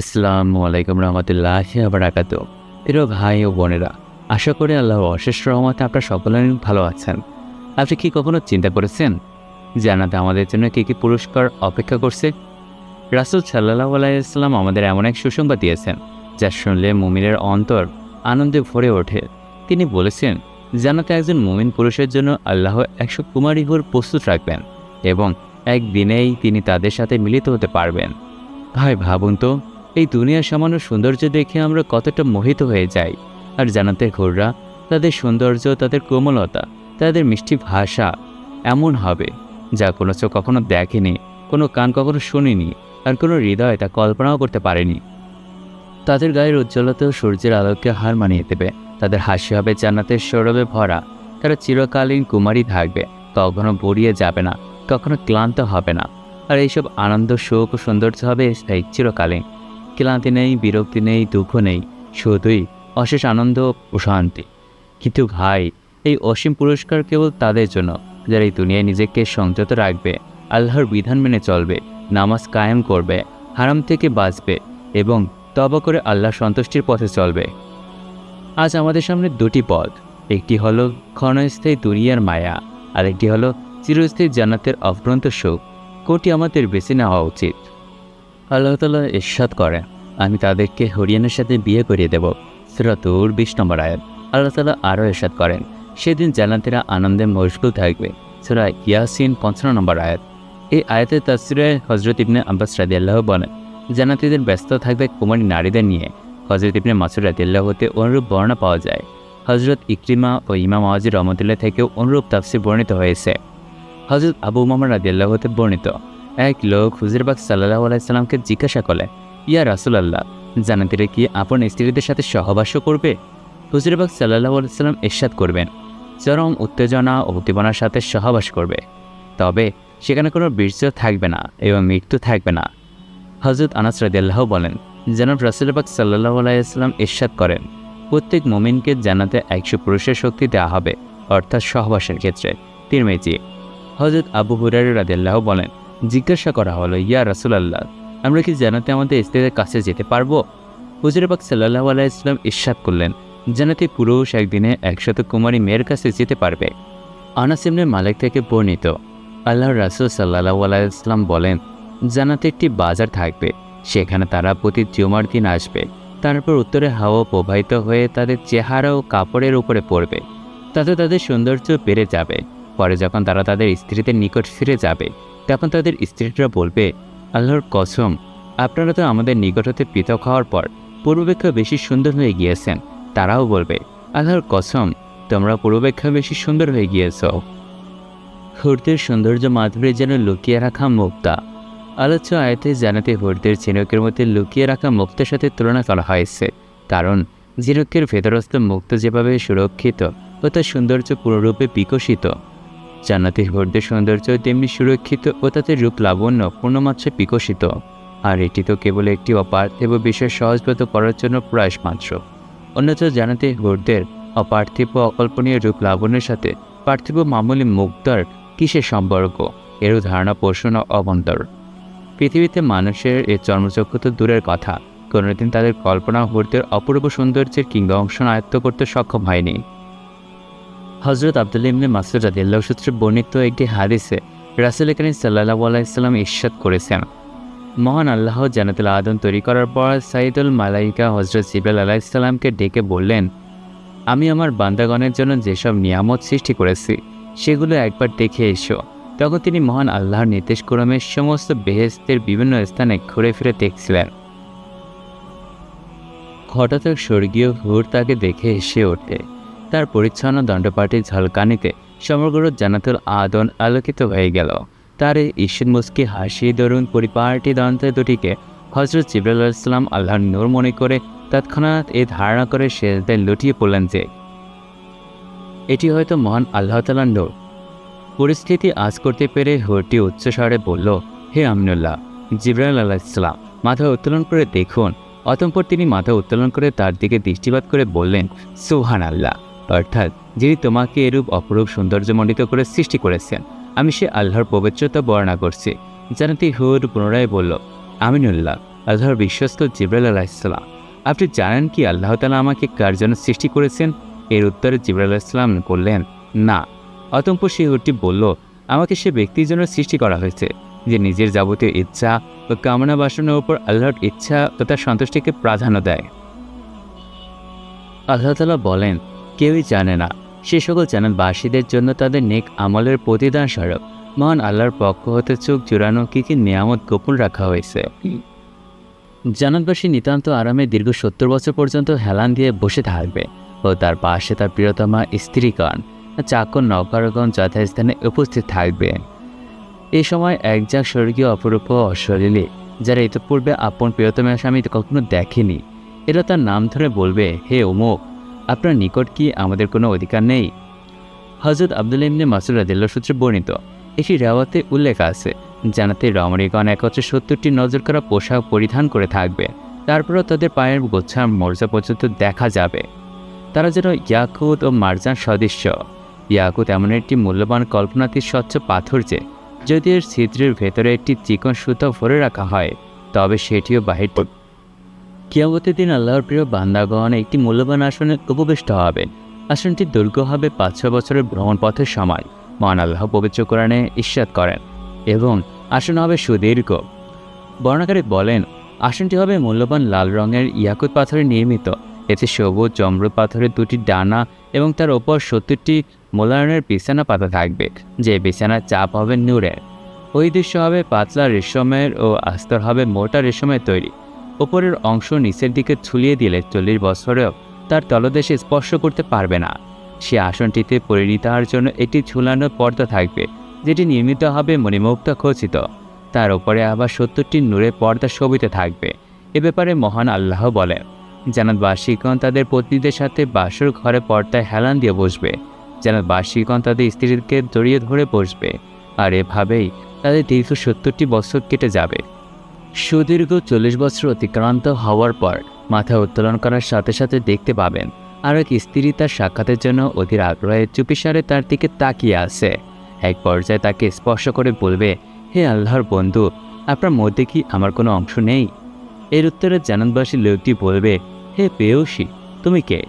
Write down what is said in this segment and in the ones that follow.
আসসালামু আলাইকুম রহমতুল্লাহ আবরাকাত প্রিয় ভাই ও বোনেরা, আশা করি আল্লাহর অশেষ রহমতে আপনারা সকলেই ভালো আছেন। আপনি কি কখনো চিন্তা করেছেন জানাতে আমাদের জন্য কী কী পুরস্কার অপেক্ষা করছে? রাসুল সাল্লাহ আলাইসাল্লাম আমাদের এমন এক সুসংবাদ দিয়েছেন, যা শুনলে মুমিনের অন্তর আনন্দে ভরে ওঠে। তিনি বলেছেন জানাতে একজন মুমিন পুরুষের জন্য আল্লাহ একশো কুমারী হুর প্রস্তুত রাখবেন এবং একদিনেই তিনি তাদের সাথে মিলিত হতে পারবেন। ভাই, ভাবুন তো এই দুনিয়ার সামান্য সৌন্দর্য দেখে আমরা কতটা মোহিত হয়ে যাই। আর জানাতে ঘোররা তাদের সৌন্দর্য, তাদের কোমলতা, তাদের মিষ্টি ভাষা এমন হবে যা কোনো চোখ কখনো দেখেনি, কোনো কান কখনো শুনিনি, আর কোনো হৃদয় তা কল্পনাও করতে পারেনি। তাদের গায়ের উজ্জ্বলতা সূর্যের আলোকে হার মানিয়ে দেবে। তাদের হাসি হবে জান্নাতের সৌরভে ভরা। তারা চিরকালীন কুমারী থাকবে। কখনো বড়িয়ে যাবে না, কখনো ক্লান্ত হবে না। আর এইসব আনন্দ শোক ও সৌন্দর্য হবে স্থায়ী চিরকালীন। ক্লান্তি নেই, বিরক্তি নেই, দুঃখ নেই, শুধুই অশেষ আনন্দ ও শান্তি। কিন্তু ভাই, এই অসীম পুরস্কার কেবল তাদের জন্য, যারা এই দুনিয়ায় নিজেকে সংযত রাখবে, আল্লাহর বিধান মেনে চলবে, নামাজ কায়েম করবে, হারাম থেকে বাঁচবে এবং তবা করে আল্লাহ সন্তুষ্টির পথে চলবে। আজ আমাদের সামনে দুটি পথ, একটি হলো ক্ষণস্থায়ী দুনিয়ার মায়া, আরেকটি হলো চিরস্থায়ী জান্নাতের অফ্রান্ত সুখ। কোটি আমাদের বেছে নেওয়া উচিত? আল্লাহ তালা ইস্বাদ করেন আমি তাদেরকে হরিয়ানের সাথে বিয়ে করিয়ে দেব। সিরাতুর বিশ নম্বর আয়াত। আল্লাহ তালা আরও ইস্বাদ করেন, সেদিন জান্নাতিরা আনন্দে মশগুল থাকবে। সুরা ইয়াসিন পঞ্চান্ন নম্বর আয়াত। এই আয়াতের তাসিরে হজরত ইবনে আব্বাস রাদি আল্লাহ বলেন, জান্নাতিদের ব্যস্ত থাকবে কুমারী নারীদের নিয়ে। হজরত ইবনে মাসুর রাদি আল্লাহ হতে অনুরূপ বর্ণনা পাওয়া যায়। হজরত ইকরিমা ও ইমাম আওয়াজির রহমতুল্লাহ থেকেও অনুরূপ তাফসির বর্ণিত হয়েছে। হজরত আবু উমামা রাদি আল্লাহ হতে বর্ণিত এক লোক হুজিরবাগ সাল্লাহ আলাইসাল্লামকে জিজ্ঞাসা করলেন ইয়া রাসুল রাসুলাল্লাহ জানাতিরা কি আপন স্ত্রীদের সাথে সহবাসও করবে? হুজিরবাগ সাল্লাহ আলাইসাল্লাম এরশাদ করবেন, চরম উত্তেজনা ও উদ্দীপনার সাথে সহবাস করবে। তবে সেখানে কোনো বীর্য থাকবে না এবং মৃত্যু থাকবে না। হজরত আনাস রাদিয়াল্লাহ বলেন, জনাব রাসুলবাগ সাল্লাহ আলাইসাল্লাম এরশাদ করেন, প্রত্যেক মোমিনকে জানাতে একশো পুরুষের শক্তি দেওয়া হবে, অর্থাৎ সহবাসের ক্ষেত্রে। তিরমেজি হজরত আবু হুরার রাদিয়াল্লাহ বলেন জিজ্ঞাসা করা হলো, ইয়া রাসুলাল্লাহ, আমরা কি জানাতে আমাদের স্ত্রীদের কাছে যেতে পারব? হুজুরবাক সাল্লাহ আলাইসলাম ইস্বাদ করলেন জানাতে পুরুষ একদিনে একশত কুমারী মেয়ের কাছে যেতে পারবে? আনাসিমনে মালিক থেকে বর্ণিত আল্লাহ রাসুল সাল্লাহ আলাইসলাম বলেন জানাতে একটি বাজার থাকবে, সেখানে তারা প্রতি জুমার দিন আসবে। তারপর উত্তরে হাওয়া প্রবাহিত হয়ে তাদের চেহারা ও কাপড়ের উপরে পড়বে। তাতে তাদের সৌন্দর্য বেড়ে যাবে। পরে যখন তারা তাদের স্ত্রীদের নিকট ফিরে যাবে, তখন তাদের স্ত্রীরা বলবে, আল্লাহর কসম, আপনারা তো আমাদের নিকট হতে পৃথক হওয়ার পর পূর্বাপেক্ষা বেশি সুন্দর হয়ে গিয়েছেন। তারাও বলবে, আল্লাহর কসম, তোমরা পূর্বাপেক্ষা বেশি সুন্দর হয়ে গিয়েছ। হুরদের সৌন্দর্য মাধুরী যেন লুকিয়ে রাখা মুক্তা। আলোচ্য আয়তে জানাতে হুরদের ঝিনুকের মধ্যে লুকিয়ে রাখা মুক্তের সাথে তুলনা করা হয়েছে, কারণ ঝিনুকের ভেতরস্থ মুক্ত যেভাবে সুরক্ষিত ও তার সৌন্দর্য পুরোরূপে বিকশিত জান্নাতি হৃদয় সৌন্দর্য তেমনি সুরক্ষিত ও তাদের রূপ লাবণ্য পূর্ণমাত্রায় বিকশিত। আর এটি তো কেবল একটি অপার্থিব বিষয় সহজব্রত করার জন্য প্রয়াস মাত্র। অন্যথ জানাতে হৃদয়ের অপার্থিব অকল্পনীয় রূপ লাবণ্যের সাথে পার্থিব মামুলি মুক্তার কিসের সম্পর্ক? এরও ধারণা পোষণ অবন্তর। পৃথিবীতে মানুষের এ চর্মচক্ষু তো দূরের কথা। কোনোদিন তাদের কল্পনা হৃদয়ের অপূর্ব সৌন্দর্যের কিংবা অংশ আয়ত্ত করতে সক্ষম হয়নি। হজরত আবদুল্লা ইবনে মাসুদ সূত্রে বর্ণিত একটি হাদিসে রাসুল করিম সাল্লাহ আলাইসাল্লাম ইস্বাদ করেছেন। মহান আল্লাহ জানাতুল আদম তৈরি করার পর সাইদুল মালাইকা হজরত সিবাল আলাইসাল্লামকে ডেকে বললেন, আমি আমার বান্দাগণের জন্য যেসব নিয়ামত সৃষ্টি করেছি, সেগুলো একবার দেখে এসো। তখন তিনি মহান আল্লাহর নির্দেশক্রমে সমস্ত বেহেস্তের বিভিন্ন স্থানে ঘুরে ফিরে দেখছিলেন। হঠাৎ স্বর্গীয় হুর তাকে দেখে এসে ওঠে। তার পরিচ্ছন্ন দণ্ডপাটির ঝলকানিতে সমগ্র জানাতুল আদন আলোকিত হয়ে গেল। তার এই ঈশিদ মুস্কি হাসি দরুন পরিপাটি দন্তে দুটিকে হজরত জিবরুল ইসলাম আল্লাহর নূর মনে করে তৎক্ষণাৎ এই ধারণা করে শেষদের লুটিয়ে পড়লেন যে, এটি হয়তো মহান আল্লাহ তালার নূর। পরিস্থিতি আজ করতে পেরে হুরটি উচ্চস্বরে বলল, হে আমিনুল্লাহ জিবরাল আল্লাহ ইসলাম মাথা উত্তোলন করে দেখুন। অতঃপর তিনি মাথা উত্তোলন করে তার দিকে দৃষ্টিপাত করে বললেন সুহান আল্লাহ অর্থাৎ যিনি তোমাকে এরূপ অপরূপ সৌন্দর্যমণ্ডিত করে সৃষ্টি করেছেন, আমি সে আল্লাহর পবিত্রতা বর্ণনা করছি। জানাতি হুর পুনরায় বলল, আমিনুল্লাহ, আল্লাহর বিশ্বস্ত জিব্রাইল আলাহিসাল্লাম আপনি জানেন কি আল্লাহ তালা আমাকে কার জন্য সৃষ্টি করেছেন? এর উত্তরে জিব্রাইল আলাহিসাল্লাম বললেন না। অতম্প সে উটটি বলল, আমাকে সে ব্যক্তির জন্য সৃষ্টি করা হয়েছে, যে নিজের যাবতীয় ইচ্ছা ও কামনা বাসনের উপর আল্লাহর ইচ্ছা ও তার সন্তুষ্টিকে প্রাধান্য দেয়। আল্লাহ তালা বলেন কেউই জানে না। সে সকল জানানবাসীদের জন্য তাদের নেক আমলের প্রতিদান স্বরূপ। মহান আল্লাহর পক্ষ হতে চোখ জোড়ানো কী কী নিয়ামত গোপন রাখা হয়েছে? জানানবাসী নিতান্ত আরামে দীর্ঘ সত্তর বছর পর্যন্ত হেলান দিয়ে বসে থাকবে ও তার পাশে তার প্রিয়তমা স্ত্রীগণ, চাকর, নৌকারগণ যথাস্থানে উপস্থিত থাকবে। এই সময় একজাক স্বর্গীয় অপরূপ অশ্বলীলে যারা ইতিপূর্বে আপন প্রিয়তমা স্বামী কখনো দেখেনি, এরা তার নাম ধরে বলবে, হে অমুক আপনার নিকট কি আমাদের কোনো অধিকার নেই? হজরত আব্দুল ইমনে মাসুল আদিল্লা সূত্রে বর্ণিত, একটি রেওয়াতে উল্লেখ আছে, জানাতে রমণীগণ একত্রে সত্তরটি নজর করা পোশাক পরিধান করে থাকবে, তারপরও তাদের পায়ের গোছার মর্যাদা পর্যন্ত দেখা যাবে। তারা যেন ইয়াকুত ও মার্জান সদৃশ্য। ইয়াকুত এমন একটি মূল্যবান কল্পনাতীত স্বচ্ছ পাথর যে, যদি এর ছিদ্রের ভেতরে একটি চিকন সুতো ভরে রাখা হয়, তবে সেটিও বাহির কিয়ামতের দিন আল্লাহর প্রিয় বান্দাগণ একটি মূল্যবান আসনে উপবিষ্ট হবে। আসনটি দৈর্ঘ্য হবে পাঁচ ছ বছরের ভ্রমণ পথের সময়। মহান আল্লাহ পবিত্র কোরআনে ইস্যাত করেন এবং আসন হবে সুদীর্ঘ। বর্ণাকারী বলেন, আসনটি হবে মূল্যবান লাল রঙের ইয়াকুত পাথরে নির্মিত। এতে সবুজ, জমরুদ পাথরের দুটি ডানা এবং তার ওপর সত্তরটি মোলায়নের বিছানা পাতা থাকবে, যে বিছানার চাপ হবে নূরের। ওই দৃশ্য হবে পাতলা রেশমের ও আস্তর হবে মোটা রেশমের তৈরি। ওপরের অংশ নিচের দিকে ঝুলিয়ে দিলে চল্লিশ বছরেও তার তলদেশে স্পর্শ করতে পারবে না। সে আসনটিতে পরিণত হওয়ার জন্য একটি ঝুলানো পর্দা থাকবে, যেটি নির্মিত হবে মণিমুক্তা খচিত। তার উপরে আবার সত্তরটি নূরে পর্দা শোভিতে থাকবে। এ ব্যাপারে মহান আল্লাহ বলেন জানাত বার্ষিকগণ তাদের পত্নীদের সাথে বাসর ঘরে পর্দায় হেলান দিয়ে বসবে। জানাত বার্ষিকগণ তাদের স্ত্রীকে জড়িয়ে ধরে বসবে। আর এভাবেই তাদের দীর্ঘ সত্তরটি বছর কেটে যাবে। সুদীর্ঘ চল্লিশ বছর অতিক্রান্ত হওয়ার পর মাথা উত্তোলন করার সাথে সাথে দেখতে পাবেন আর এক স্ত্রী তার সাক্ষাতের জন্য অধীর আগ্রহে চুপিসারে তার দিকে তাকিয়ে আছে। এক পর্যায়ে তাকে স্পর্শ করে বলবে, হে আল্লাহর বন্ধু, আপনার মধ্যে কি আমার কোনো অংশ নেই? এর উত্তরে জানানবাসী লোকটি বলবে, হে পেয়সী তুমি কে?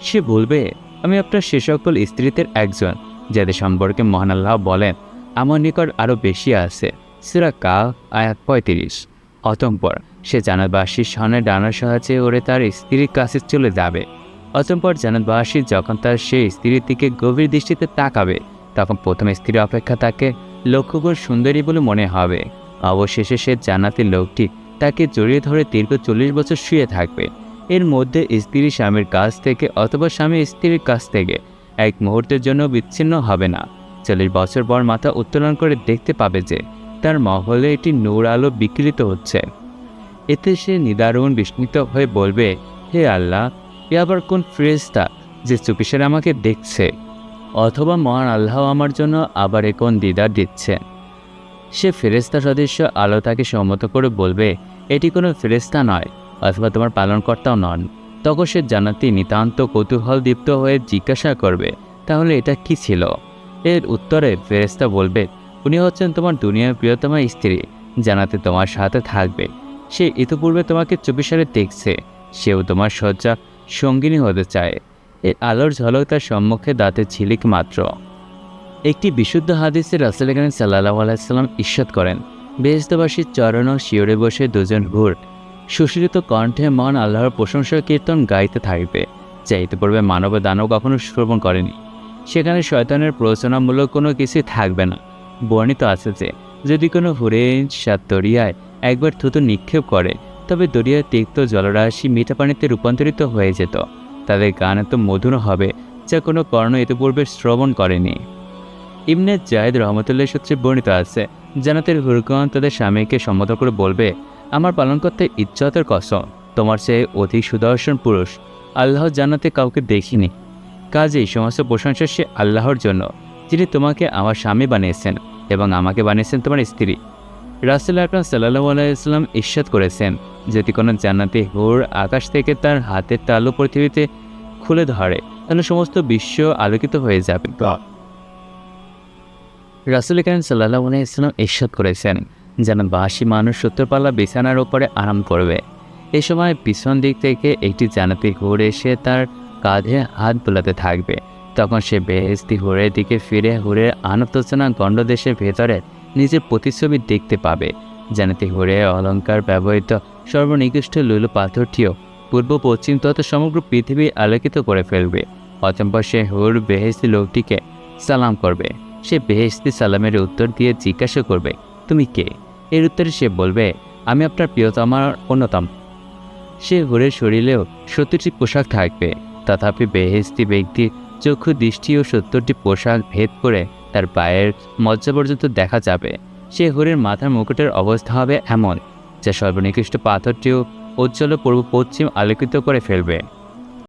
সে বলবে, আমি আপনার সে সকল স্ত্রীদের একজন, যাদের সম্পর্কে মহান আল্লাহ বলেন, আমার নিকট আরও বেশি আছে। সিরা কা আয়াত পঁয়ত্রিশ। অতঃপর সে জানাতবাসীর সনে ডানার সাহায্যে ওরে তার স্ত্রীর কাছে চলে যাবে। অতঃপর জানাতবাসী যখন তার সেই স্ত্রীর দিকে গভীর দৃষ্টিতে তাকাবে, তখন প্রথম স্ত্রী অপেক্ষা তাকে লক্ষ্যগুণ সুন্দরী বলে মনে হবে। অবশেষে সে জান্নাতি লোকটি তাকে জড়িয়ে ধরে দীর্ঘ চল্লিশ বছর শুয়ে থাকবে। এর মধ্যে স্ত্রী স্বামীর কাছ থেকে অথবা স্বামী স্ত্রীর কাছ থেকে এক মুহূর্তের জন্য বিচ্ছিন্ন হবে না। চল্লিশ বছর পর মাথা উত্তোলন করে দেখতে পাবে যে তার মহলে এটি নূর আলো বিকৃত হচ্ছে। এতে সে নিদারুণ বিস্মিত হয়ে বলবে, হে আল্লাহ, এ আবার কোন ফ্রেস্তা যে চুপিসারে আমাকে দেখছে? অথবা মহান আল্লাহ আমার জন্য আবার কোন দিদার দিচ্ছে? সে ফেরেস্তা সদস্য আলো তাকে সম্মত করে বলবে, এটি কোনো ফেরেস্তা নয়, অথবা তোমার পালনকর্তাও নন। তখন সে জানাতে নিতান্ত কৌতূহল দীপ্ত হয়ে জিজ্ঞাসা করবে, তাহলে এটা কি ছিল? এর উত্তরে ফেরেস্তা বলবে উনি হচ্ছেন তোমার দুনিয়ার প্রিয়তমা স্ত্রী, জানাতে তোমার সাথে থাকবে। সে ইতিপূর্বে তোমাকে চব্বিশারে দেখছে, সেও তোমার শয্যা সঙ্গিনী হতে চায়। এর আলোর ঝলক তার সম্মুখে দাঁতের ঝিলিক মাত্র। একটি বিশুদ্ধ হাদিসে রাসেল কারিম সাল্লাহ আলাইসাল্লাম ঈশ্বত করেন বেহস্তবাসীর চরণ ও শিওরে বসে দুজন হুর সুশীলিত কণ্ঠে মন আল্লাহর প্রশংসা কীর্তন গাইতে থাকবে, যা ইতিপূর্বে মানব ও দানব কখনো শ্রবণ করেনি। সেখানে শয়তানের প্ররোচনামূলক কোনো কিছুই থাকবে না। বর্ণিত আছে যে, যদি কোনো হুরে সাত দরিয়ায় একবার থুতু নিক্ষেপ করে, তবে দরিয়ার তিক্ত জলরাশি মিঠা পানিতে রূপান্তরিত হয়ে যেত। তাদের গান এত মধুর হবে যা কোনো কর্ণ ইতিপূর্বে শ্রবণ করেনি। ইমনে জায়দ রহমতুল্লাহ সূত্রে বর্ণিত আছে জানাতের হুরগণ তাদের স্বামীকে সম্মত করে বলবে, আমার পালনকর্তার ইজ্জতের কসম, তোমার চেয়ে অধিক সুদর্শন পুরুষ, আল্লাহ জানাতে কাউকে দেখিনি। কাজেই সমস্ত প্রশংসা সে আল্লাহর জন্য। যিনি তোমাকে আমার স্বামী বানিয়েছেন এবং আমাকে বানিয়েছেন তোমার স্ত্রী। রাসেল আকরাম সাল্লাহ আলাইসলাম ইস্বাদ করেছেন যদি কোনো জান্নাতি হুর আকাশ থেকে তার হাতের তালু পৃথিবীতে খুলে ধরে, তাহলে সমস্ত বিশ্ব আলোকিত হয়ে যাবে। রাসুল করিম সাল্লাহ আলাইসলাম ইস্বাদ করেছেন, যেন বাসি মানুষ সত্তরপাল্লা বিছানার ওপরে আরাম করবে। এ সময় পিছন দিক থেকে একটি জানাতি হুড় এসে তার কাঁধে হাত বোলাতে থাকবে। তখন সে বেহেস্তি হুড়ের দিকে ফিরে হুড়ের আনতোচনা গণ্ডদেশের ভেতরে নিজের প্রতিচ্ছবি দেখতে পাবে। জানাতি হুড়ে অলঙ্কার ব্যবহৃত সর্বনিকৃষ্ট লুলু পাথরটিও পূর্ব পশ্চিম তথা সমগ্র পৃথিবী আলোকিত করে ফেলবে। অতম্পর সে হুর বেহেস্তি লোকটিকে সালাম করবে। সে বেহেস্তি সালামের উত্তর দিয়ে জিজ্ঞাসা করবে, তুমি কে? এর উত্তরে সে বলবে, আমি আপনার প্রিয়তমার অন্যতম। সে হুরের শরীরেও সত্তরটি পোশাক থাকবে। তথাপি বেহেস্তি ব্যক্তির চক্ষু, দৃষ্টি ও সত্তরটি পোশাক ভেদ করে তার পায়ের মজ্জা পর্যন্ত দেখা যাবে। সে হরির মাথার মুকুটের অবস্থা হবে এমন, যা সর্বনিকৃষ্ট পাথরটিও উজ্জ্বল পূর্ব পশ্চিম আলোকিত করে ফেলবে।